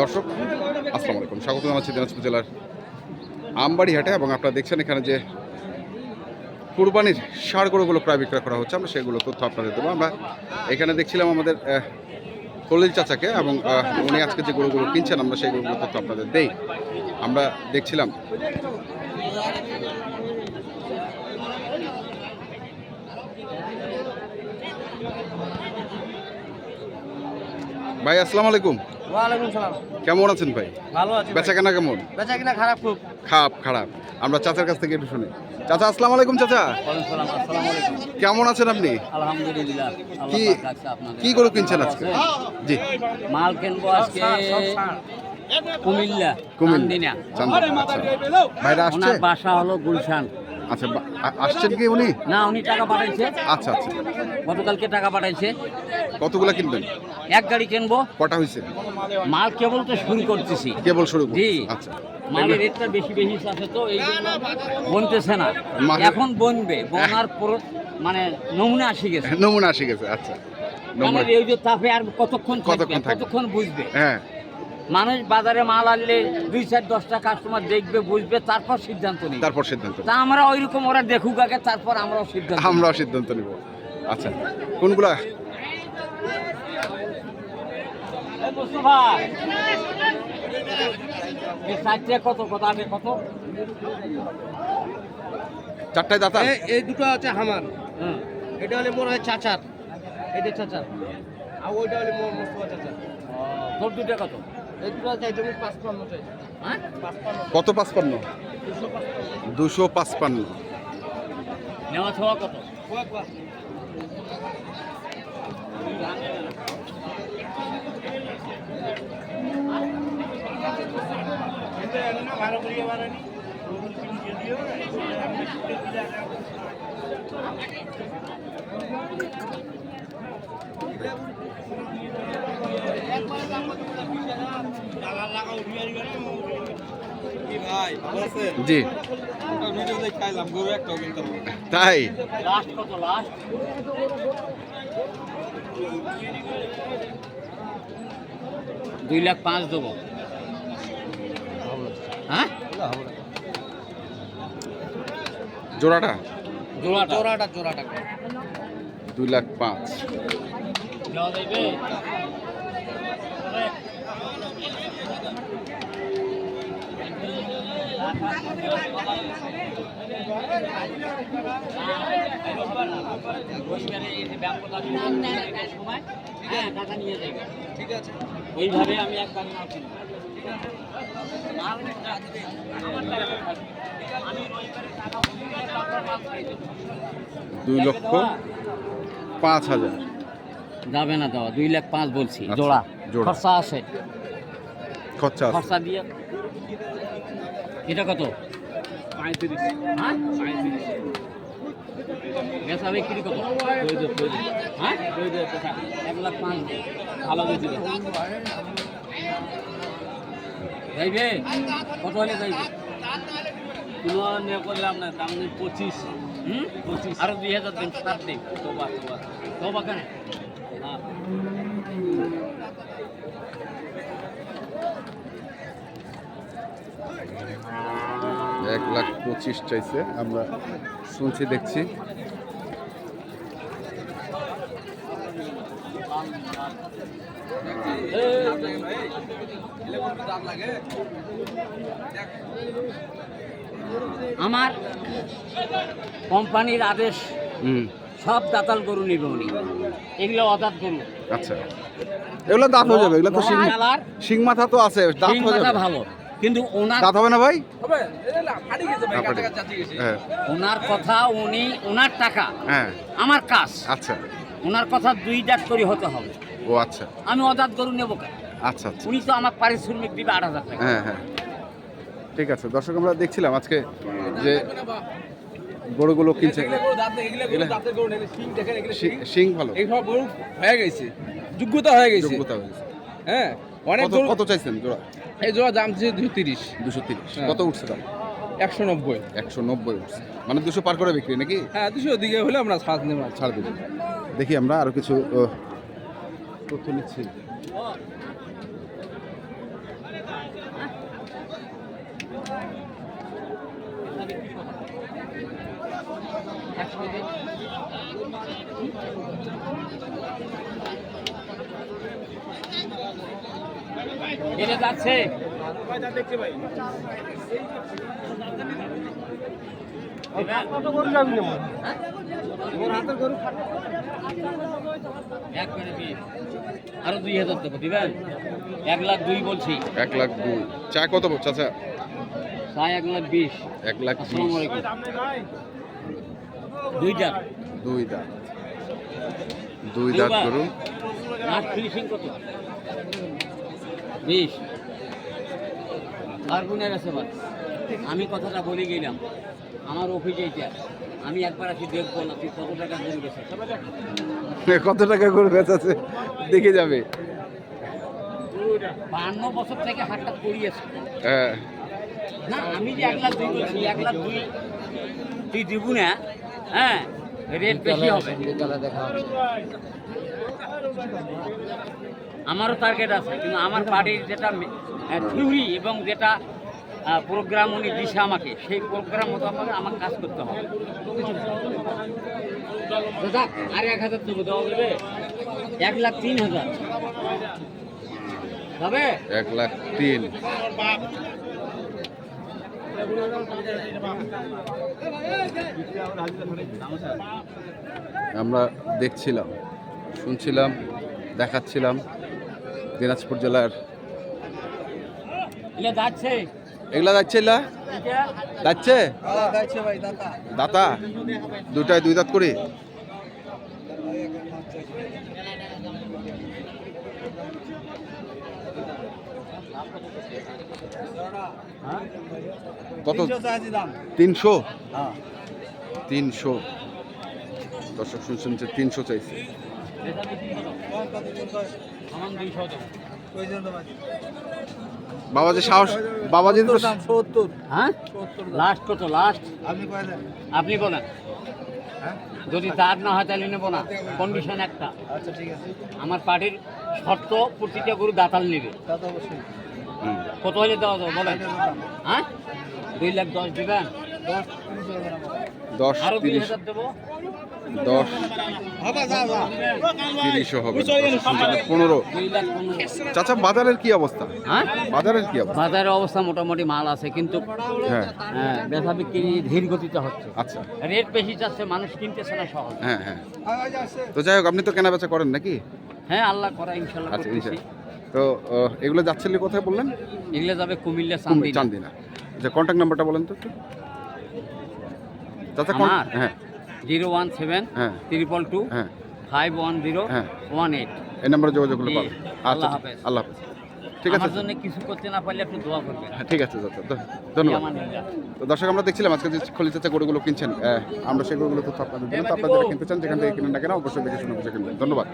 দর্শক, আসসালামু আলাইকুম। স্বাগত জানাচ্ছি দিনাজপুর জেলার আমবাড়ি হাটে এবং আপনারা দেখছেন এখানে যে কুরবানির সার গরুগুলো প্রায় বিক্রয় করা হচ্ছে, আমরা সেগুলো তথ্য আপনাদের দেবো। আমরা এখানে দেখছিলাম আমাদের খলিল চাচাকে এবং উনি আজকে যে গরুগুলো কিনছেন, আমরা সেই গরুগুলো তথ্য আপনাদের দেই। আমরা দেখছিলাম ভাই আসসালামু আলাইকুম। ওয়ালাইকুম সালাম। কেমন আছেন ভাই? ভালো আছি বেচা কেনা কেমন? বেচা কিনা খারাপ খুব। খারাপ খারাপ। আমরা চাচার কাছ থেকে একটু শুনি। চাচা আসসালামু আলাইকুম চাচা। কেমন আছেন আপনি? আলহামদুলিল্লাহ কি। কি গরু কিনছেন আজকে? জি। মাল কিনবো আজকে কুমিল্লা কুমিল্লা। চান্দিনা। চান্দিনা, আচ্ছা। ভাইরা আসছে? বাসা হলো গুলশান। আচ্ছা আসছেন কি উনি? না উনি টাকা পাঠাইছে। আচ্ছা আচ্ছা। গতকালকে টাকা পাঠাইছে। কতগুলা কিনবেন? এক গাড়ি কিনবো। কটা হয়েছে মাল কেবল তো শুরু করতেছি। কেবল শুরু জি। আচ্ছা। মালের রেটটা বেশি বেশি আছে তো এই জন্য বনতেছে না। এখন বনবে। বনার পর মানে নমুনা আসি গেছে। নমুনা আসে গেছে আচ্ছা। নমুনা মানে এই যে তাপে আর কতক্ষণ কতক্ষণ কতক্ষণ বুঝবে? হ্যাঁ। মানুষ বাজারে মাল আনলে দুই চার দশটা কাস্টমার দেখবে বুঝবে তারপর সিদ্ধান্ত নিবে। তারপর সিদ্ধান্ত তা আমরা ওই রকম ওরা দেখুক আগে তারপর আমরাও সিদ্ধান্ত। আমরাও সিদ্ধান্ত নিব। আচ্ছা কোনগুলা? কত কত আগে কত? চারটায় দাতা এ- এই দুটো আছে হামার। হুম। এটা হলে মনে হয় চাচার। এটা চাচার। আর ওইটা হলে মোর মোস্তফা চাচার। তোর দুটো কত? হ্যাঁ? কত পাঁচপান্ন? দুশো পাঁচপান্ন। নেওয়া ছোয়া কত? ভালো আছেন জি। তাই? দুই লাখ পাঁচ দেবো। হ্যাঁ? জোড়াটা? জোড়াটা। জোড়াটা জোড়াটা দুই লাখ পাঁচ। হ্যাঁ ওইভাবে আমি একবার নাও দুই লক্ষ পাঁচ হাজার। যাবে না দেওয়া দুই লাখ পাঁচ বলছি আচ্ছা, জোড়া। জোড়া। খরচা আছে। খরচা খরচা দিয়ে এটা কত? হ্যাঁ? বেচা বিক্রি কত? হ্যাঁ? এক লাখ পাঁচ। ভালো বুঝি যাইবে? কত হলে যাইবে? করলাম না দাম নেই পঁচিশ। হুম? পঁচিশ। আরও দুই হাজার দিন সাত দিন। কেন? এক লাখ পঁচিশ চাইছে, আমরা শুনছি, দেখছি। আমার কোম্পানির আদেশ হুম। সব দাতাল গরু নিবে উনি। এগুলো অদাত গরু। আচ্ছা। এগুলো দাঁত হয়ে যাবে এগুলো তো শিং মাথা তো আছে দাঁত হয়ে যাবে। ভালো। কিন্তু ওনার দাঁত হবে না ভাই? গেছে হ্যাঁ। ওনার কথা উনি ওনার টাকা। হ্যাঁ। আমার কাজ। আচ্ছা। ওনার কথা দুই দাঁত করে হতে হবে। ও আচ্ছা। আমি অদাত গরু নেব কেন? আচ্ছা আচ্ছা। উনি তো আমার পারিশ্রমিক দিবে আট হাজার টাকা। হ্যাঁ হ্যাঁ। ঠিক আছে দর্শক আমরা দেখছিলাম আজকে যে গরুগুলো কিনছে। শিং ভালো। এই সব গরু হয়ে গেছে যোগ্যতা হয়ে গেছে। যোগ্যতা হয়েছে হ্যাঁ অনেক কত গরু কত চাইছেন জোড়া? এই জোড়া দাম ছিল দুশো তিরিশ। দুশো তিরিশ। হ্যাঁ। কত উঠছে দাম? একশো নব্বই। একশো নব্বই উঠছে। মানে দুশো পার করে বিক্রি নাকি? হ্যাঁ দুশো দিকে হলে আমরা সাত নেব ছাড় দিবেন দেখি আমরা আরও কিছু তথ্য নিচ্ছি। এটা যাচ্ছে। কত গরু যাবি না ওর হাতের গরু একবারে বিশ আরও দুই হাজার দেবো দিবেন এক লাখ দুই বলছি এক লাখ দুই চা কত চাচা সাড়ে এক লাখ বিশ এক লাখ আসসালামু আলাইকুম দুইটা দুই দাঁত দুই দাঁত করুন লাস্ট ফিনিশিং কত বিশ আর গুণের আছে বাদ আমি কথাটা বলে গেলাম। আমার অফিসে এটা। আমি একবার আছি দেখব না তুই কত টাকা গরু গেছে কত টাকা করে বেচাছে দেখে যাবে। বান্ন বছর থেকে হাটটা করিয়েছে। হ্যাঁ। না আমি যে এক লাখ দুই বলছি এক লাখ দুই তুই দিব না হ্যাঁ? রেট বেশি হবে। আমারও টার্গেট আছে কিন্তু আমার বাড়ির যেটা থিওরি এবং যেটা প্রোগ্রাম উনি দিছে আমাকে। সেই প্রোগ্রাম মতো আমাকে আমার কাজ করতে হবে। দাদা আর এক হাজার দেবো দেওয়া যাবে? এক লাখ তিন হাজার। হবে এক লাখ তিন। আমরা দেখছিলাম শুনছিলাম দেখাচ্ছিলাম দিনাজপুর জেলার যাচ্ছে। এগুলা যাচ্ছে এগুলা যাচ্ছে দাদা দাতা দুটায় দুই দাঁত করে হ্যাঁ কত তিনশো হ্যাঁ তিনশো দর্শক শুনছেন যে তিনশো চাইছে এটা বেশি হলো। আমার দুইশো দেবো বাবাজি সাহস বাবাজি তো সত্তর হ্যাঁ? লাস্ট কত? লাস্ট আপনি আপনি বলেন। হ্যাঁ? যদি তার না হয় তাহলে নেব না। কন্ডিশন একটা। আচ্ছা ঠিক আছে। আমার পার্টির শর্ত প্রতিটা গরু দাতাল নেবে। কত হলে দেওয়া যাবে? বলেন। হ্যাঁ? দুই লাখ দশ দিবেন। হয়ে দশ আরও দুই হাজার দেবো। দশ তিরিশও হবে পনেরো। চাচা বাজারের কি অবস্থা? হ্যাঁ? বাজারের কি অবস্থা? বাজারের অবস্থা মোটামুটি মাল আছে কিন্তু হ্যাঁ। হ্যাঁ, বেচা বিক্রি ধীর গতিতে হচ্ছে। আচ্ছা। রেট বেশি চাচ্ছে মানুষ কিনতেছে না সহজ। হ্যাঁ হ্যাঁ। তো যাই হোক আপনি তো কেনা বেচা করেন নাকি? হ্যাঁ আল্লাহ করা ইনশাল্লাহ আচ্ছা ইনশাল্লাহ। তো এগুলো যাচ্ছিল কোথায় বললেন? এগুলো যাবে কুমিল্লা চান্দিনা। চান্দিনা। আচ্ছা কন্ট্যাক্ট নাম্বারটা বলেন তো চাচা কোন- হ্যাঁ। জিরো ওয়ান সেভেন হ্যাঁ। ট্রিপল টু হ্যাঁ। ফাইভ ওয়ান জিরো হ্যাঁ। One eight. এই নম্বরে যোগাযোগ করলে পাবেন। আচ্ছা আল্লাহ হাফেজ। ঠিক আছে। আমার জন্য কিছু করতে না পারলে আপনি দোয়া করবেন। হ্যাঁ ঠিক আছে ধন্যবাদ। তো দর্শক আমরা দেখছিলাম আজকে যে খলি চাচা গরুগুলো কিনছেন আমরা সেই গরুগুলো তো আপনাদের জন্য তো আপনারা কিনতে চান যেখান থেকে কিনেন না কেন অবশ্যই দেখে শুনে বুঝে কিনবেন। ধন্যবাদ।